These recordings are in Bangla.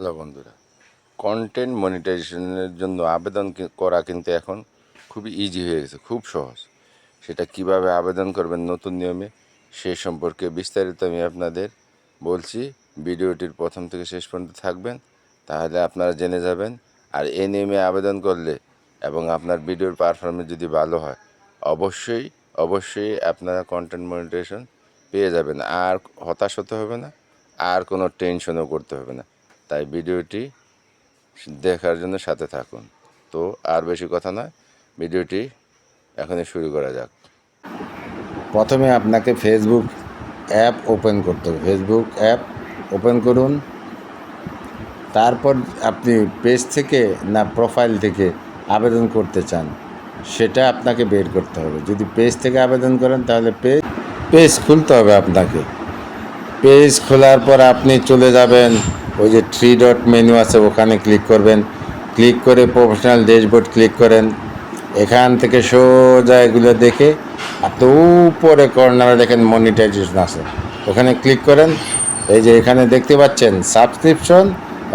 হ্যালো বন্ধুরা কন্টেন্ট মনিটাইজেশনের জন্য আবেদন করা কিন্তু এখন খুবই ইজি হয়ে গেছে, খুব সহজ। সেটা কীভাবে আবেদন করবেন নতুন নিয়মে, সে সম্পর্কে বিস্তারিত আমি আপনাদের বলছি। ভিডিওটির প্রথম থেকে শেষ পর্যন্ত থাকবেন, তাহলে আপনারা জেনে যাবেন। আর এ নিয়মে আবেদন করলে এবং আপনার ভিডিওর পারফরমেন্স যদি ভালো হয়, অবশ্যই অবশ্যই আপনারা কন্টেন্ট মনিটাইজেশন পেয়ে যাবেন। আর হতাশ হতে হবে না, আর কোনো টেনশনও করতে হবে না। তাই ভিডিওটি দেখার জন্য সাথে থাকুন। তো আর বেশি কথা নয়, ভিডিওটি এখনই শুরু করা যাক। প্রথমে আপনাকে ফেসবুক অ্যাপ ওপেন করতে হবে। ফেসবুক অ্যাপ ওপেন করুন। তারপর আপনি পেজ থেকে না প্রোফাইল থেকে আবেদন করতে চান, সেটা আপনাকে বের করতে হবে। যদি পেজ থেকে আবেদন করেন, তাহলে পেজ পেজ খুলতে হবে আপনাকে। পেজ খোলার পর আপনি চলে যাবেন ওই যে থ্রি ডট মেনু আছে, ওখানে ক্লিক করবেন। ক্লিক করে প্রফেশনাল ড্যাশবোর্ড ক্লিক করেন। এখান থেকে সোজা এগুলো দেখে আপনি উপরে কর্নারে দেখেন মনিটাইজেশন আছে। ওখানে ক্লিক করেন। এই যে এখানে দেখতে পাচ্ছেন সাবস্ক্রিপশন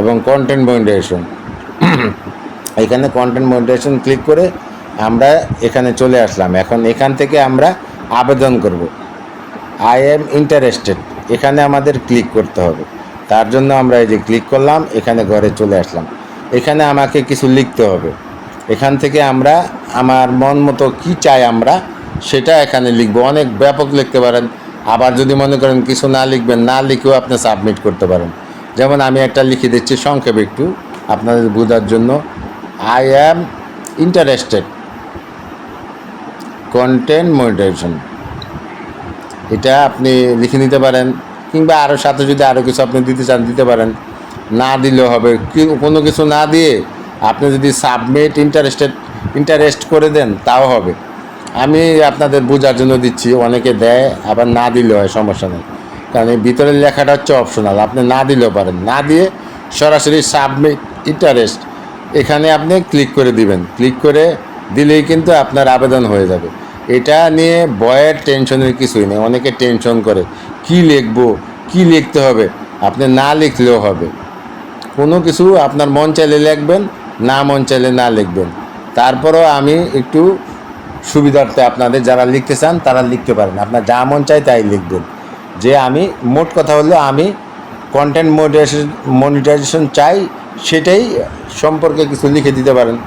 এবং কন্টেন্ট মনিটাইজেশন এখানে কন্টেন্ট মনিটাইজেশন ক্লিক করে আমরা এখানে চলে আসলাম। এখন এখান থেকে আমরা আবেদন করব। আই এম ইন্টারেস্টেড এখানে আমাদের ক্লিক করতে হবে। তার জন্য আমরা এই যে ক্লিক করলাম, এখানে ঘরে চলে আসলাম। এখানে আমাকে কিছু লিখতে হবে। এখান থেকে আমরা, আমার মন মতো কী চাই আমরা, সেটা এখানে লিখব। অনেক ব্যাপক লিখতে পারেন। আবার যদি মনে করেন কিছু না লিখবেন, না লিখেও আপনি সাবমিট করতে পারেন। যেমন আমি একটা লিখে দিচ্ছি সংক্ষেপে একটু, আপনাদের বোঝার জন্য। I am interested content monetization এটা আপনি লিখে নিতে পারেন। কিংবা আরও সাথে যদি আরও কিছু আপনি দিতে চান, দিতে পারেন। না দিলেও হবে। কোনো কিছু না দিয়ে আপনি যদি সাবমিট ইন্টারেস্টেড ইন্টারেস্ট করে দেন, তাও হবে। আমি আপনাদের বোঝার জন্য দিচ্ছি, অনেকে দেয়, আবার না দিলেও হয়, সমস্যা নেই। কারণ এই ভিতরের লেখাটা হচ্ছে অপশনাল আপনি না দিলেও পারেন। না দিয়ে সরাসরি সাবমিট ইন্টারেস্ট এখানে আপনি ক্লিক করে দিবেন। ক্লিক করে দিলেই কিন্তু আপনার আবেদন হয়ে যাবে। এটা নিয়ে বয়ের টেনশনের কিছুই নেই। অনেকে টেনশন করে। কি লিখব, কি লিখতে হবে? আপনি না লিখলেও হবে। কোনো কিছু আপনার মন চাইলে লিখবেন, না মন চাইলে না লিখবেন। তারপরও আমি একটু সুবিধার্থে আপনাদের যারা লিখতে চান, তারা লিখতে পারেন। আপনার যা মন চাই তাই লিখবেন। যে আমি মোট কথা হলো, আমি কন্টেন্ট মনিটাইজেশন মনিটাইজেশন চাই, সেটাই সম্পর্কে কিছু লিখে দিতে পারেন।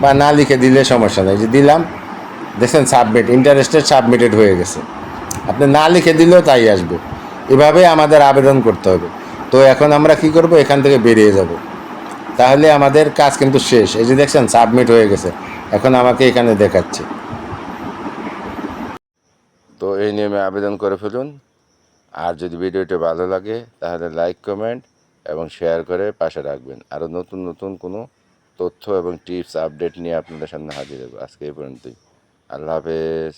বা না লিখে দিলে সমস্যা নেই। যে দিলাম, দেখছেন সাবমিট ইন্টারেস্টেড সাবমিটেড হয়ে গেছে। আপনি না লিখে দিলেও তাই আসবে। এভাবে আমাদের আবেদন করতে হবে। তো এখন আমরা কি করব? এখান থেকে বেরিয়ে যাব। তাহলে আমাদের কাজ কিন্তু শেষ। এই যে দেখছেন সাবমিট হয়ে গেছে। এখন আমাকে এখানে দেখাচ্ছে। তো এই নিয়মে আবেদন করে ফেলুন। আর যদি ভিডিওটি ভালো লাগে, তাহলে লাইক কমেন্ট এবং শেয়ার করে পাশে রাখবেন। আরও নতুন নতুন কোনো তথ্য এবং টিপস আপডেট নিয়ে আপনাদের সামনে হাজির হব। আজকে এই পর্যন্তই। আল্লাহ হাফেজ।